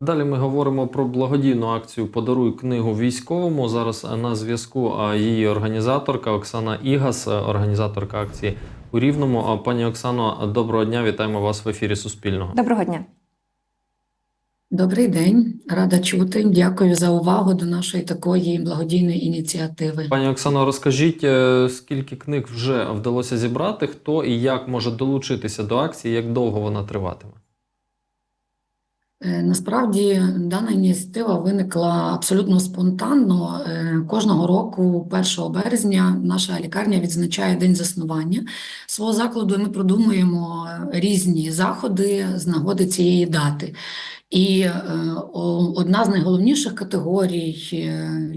Далі ми говоримо про благодійну акцію Подаруй книгу військовому. Зараз на зв'язку її організаторка Оксана Ігас, е, організаторка акції у Рівному. А, Пані Оксано, доброго дня, вітаємо вас в ефірі Суспільного. Доброго дня. Добрий день, рада чути. Дякую за увагу до нашої такої благодійної ініціативи. Пані Оксано, розкажіть, е, скільки книг вже вдалося зібрати, хто і як може долучитися до акції, як довго вона триватиме? Е, Насправді дана ініціатива виникла абсолютно спонтанно. Е, Кожного року, 1 березня, наша лікарня відзначає день заснування свого закладу. і Ми продумуємо різні заходи з нагоди цієї дати. І е, одна з найголовніших категорій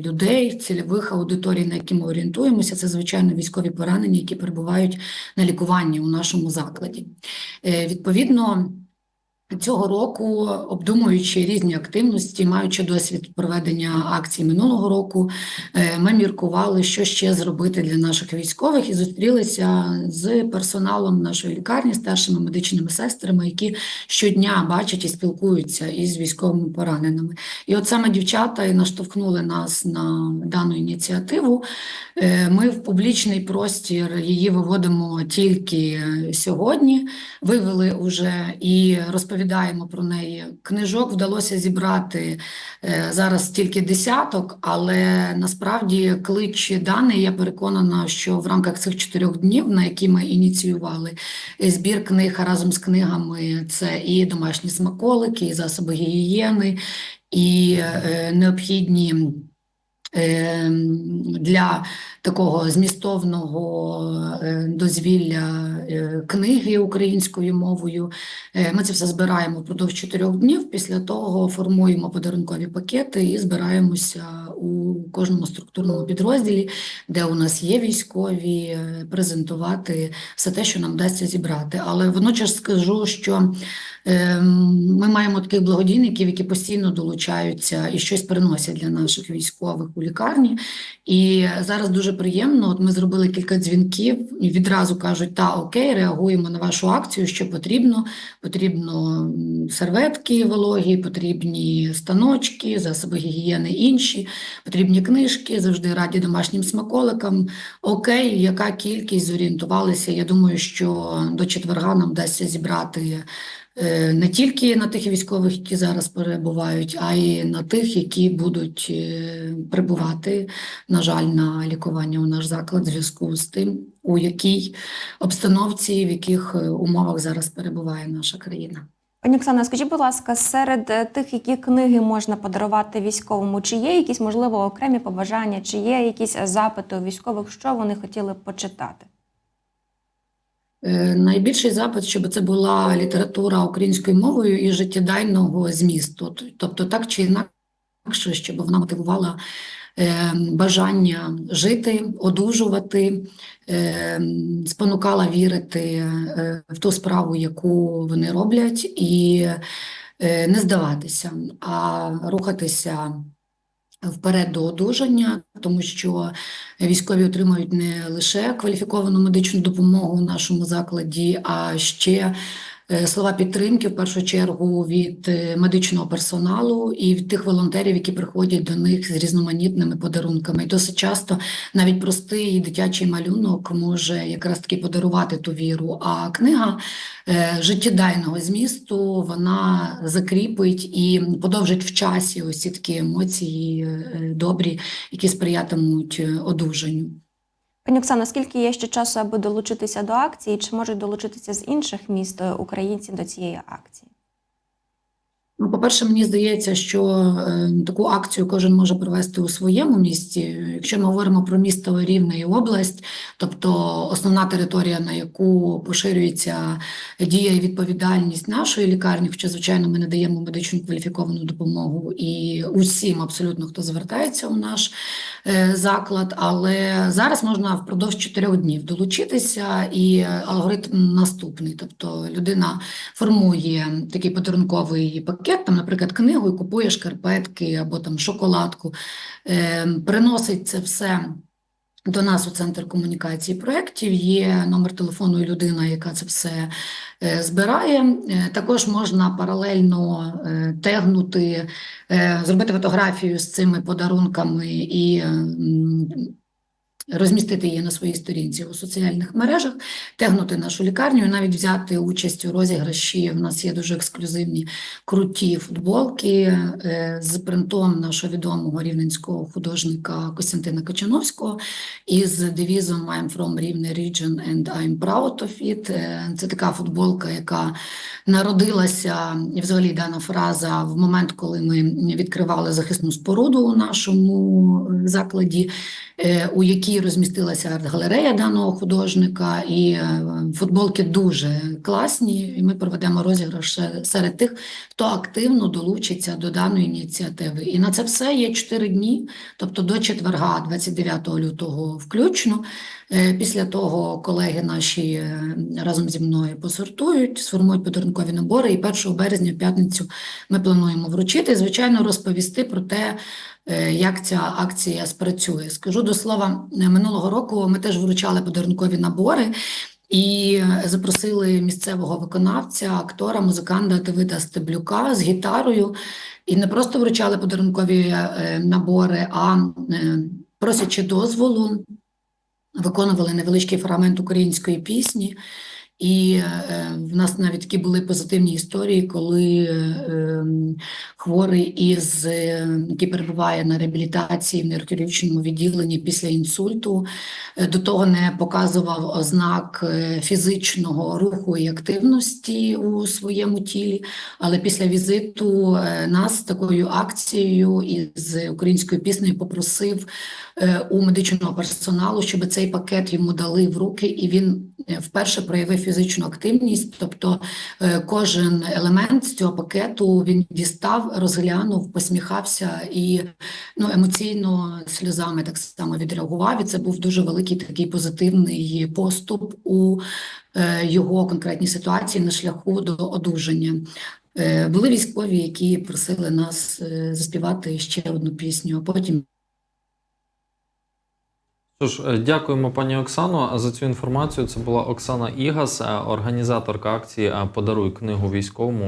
людей, цільових аудиторій, на які ми орієнтуємося, це звичайно військові поранені, які перебувають на лікуванні у нашому закладі. Відповідно. Цього року, обдумуючи різні активності, маючи досвід проведення акцій минулого року, е, ми міркували, що ще зробити для наших військових, і зустрілися з персоналом нашої лікарні, старшими медичними сестрами, які щодня бачать і спілкуються із військовими пораненими. І от саме дівчата і наштовхнули нас на дану ініціативу. Е, Ми в публічний простір її виводимо тільки сьогодні вивели уже і розповідаємо про неї. Книжок вдалося зібрати е, зараз тільки десяток, але насправді клич даний, я переконана, що в рамках цих чотирьох днів, на які ми ініціювали е, збір книг разом з книгами, це і домашні смаколики, і засоби гігієни, і е, необхідні. Е, Для такого змістовного е, дозвілля е, книги українською мовою. Е, Ми це все збираємо впродовж чотирьох днів. Після того формуємо подарункові пакети і збираємося у кожному структурному підрозділі, де у нас є військові, е, презентувати все те, що нам вдасться зібрати. Але водночас скажу, що е, ми маємо таких благодійників, які постійно долучаються і щось приносять для наших військових у лікарні. І зараз дуже приємно. От ми зробили кілька дзвінків і відразу кажуть: та окей, реагуємо на вашу акцію, що потрібно. Потрібно серветки вологі, потрібні станочки, засоби гігієни інші, потрібні книжки, завжди раді домашнім смаколикам. Окей, яка кількість зорієнтувалися? Я думаю, що до четверга нам вдасться зібрати е, не тільки на тих військових, які зараз перебувають, а й на тих, які будуть е, прибувати, на жаль, на лікування у наш заклад в зв'язку з тим, у якій обстановці, в яких е, умовах зараз перебуває наша країна. Пані Оксана, скажіть, будь ласка, серед е, тих, які книги можна подарувати військовому, чи є якісь, можливо, окремі побажання, чи є якісь е, запити у військових, що вони хотіли б почитати? Е, Найбільший запит, щоб це була література українською мовою і життєдайного змісту, тобто так чи інакше, щоб вона мотивувала бажання жити, одужувати, е, спонукала вірити е, в ту справу, яку вони роблять, і е, не здаватися, а рухатися вперед до одужання, тому що військові отримують не лише кваліфіковану медичну допомогу у нашому закладі, а ще е, слова підтримки в першу чергу від е, медичного персоналу і від тих волонтерів, які приходять до них з різноманітними подарунками. І досить часто навіть простий дитячий малюнок може якраз таки подарувати ту віру. А книга е, життєдайного змісту вона закріпить і подовжить в часі ось ці такі емоції е, добрі, які сприятимуть е, одужанню. Пані Оксана, скільки є ще часу, аби долучитися до акції, чи можуть долучитися з інших міст е, українці до цієї акції? Ну, по-перше, мені здається, що е, таку акцію кожен може провести у своєму місті. Якщо ми говоримо про місто Рівне і область, тобто основна територія, на яку поширюється дія і відповідальність нашої лікарні, хоча, звичайно, ми надаємо медичну кваліфіковану допомогу і усім, абсолютно, хто звертається у наш е, заклад. Але зараз можна впродовж чотирьох днів долучитися, і е, алгоритм наступний. Тобто людина формує такий подарунковий пакет, там, наприклад, книгу і купує шкарпетки або там шоколадку, е, приносить це все до нас у центр комунікації проєктів. Є номер телефону і людина, яка це все е, збирає. Е, Також можна паралельно е, тегнути, зробити фотографію з цими подарунками і розмістити її на своїй сторінці у соціальних мережах, тегнути нашу лікарню, і навіть взяти участь у розіграші. У нас є дуже ексклюзивні круті футболки е, з принтом нашого відомого рівненського художника Костянтина Качановського із девізом I'm from Rivne region and I'm proud of it. Е, Це така футболка, яка народилася, і взагалі дана фраза в момент, коли ми відкривали захисну споруду у нашому е, закладі, у якій розмістилася арт-галерея даного художника, і е, футболки дуже класні. І ми проведемо розіграш серед тих, хто активно долучиться до даної ініціативи. І на це все є 4 дні, тобто до четверга, 29 лютого включно. Е, Після того колеги наші е, разом зі мною посортують, сформують подарункові набори, і 1 березня, в п'ятницю, ми плануємо вручити, звичайно, розповісти про те, е, як ця акція спрацює. Скажу до слова, е, минулого року ми теж вручали подарункові набори. І е, запросили місцевого виконавця, актора, музиканта Давида Стеблюка з гітарою. І не просто вручали подарункові е, набори, а е, просячи дозволу, виконували невеличкий фрагмент української пісні. І е, в нас навіть такі були позитивні історії, коли е, хворий, із, е, який перебуває на реабілітації в нейрохірургічному відділенні після інсульту, до того не показував ознак фізичного руху і активності у своєму тілі. Але після візиту нас такою акцією із українською піснею попросив у медичного персоналу, щоб цей пакет йому дали в руки, і він вперше проявив фізичну активність. Тобто е, кожен елемент з цього пакету він дістав, розглянув, посміхався і ну, емоційно сльозами так само відреагував. І це був дуже великий такий позитивний поступ у е, його конкретній ситуації на шляху до одужання. Е, Були військові, які просили нас заспівати ще одну пісню, а потім Що ж, е, дякуємо, пані Оксано, за цю інформацію. Це була Оксана Ігас, е, організаторка акції е, Подаруй книгу військовому.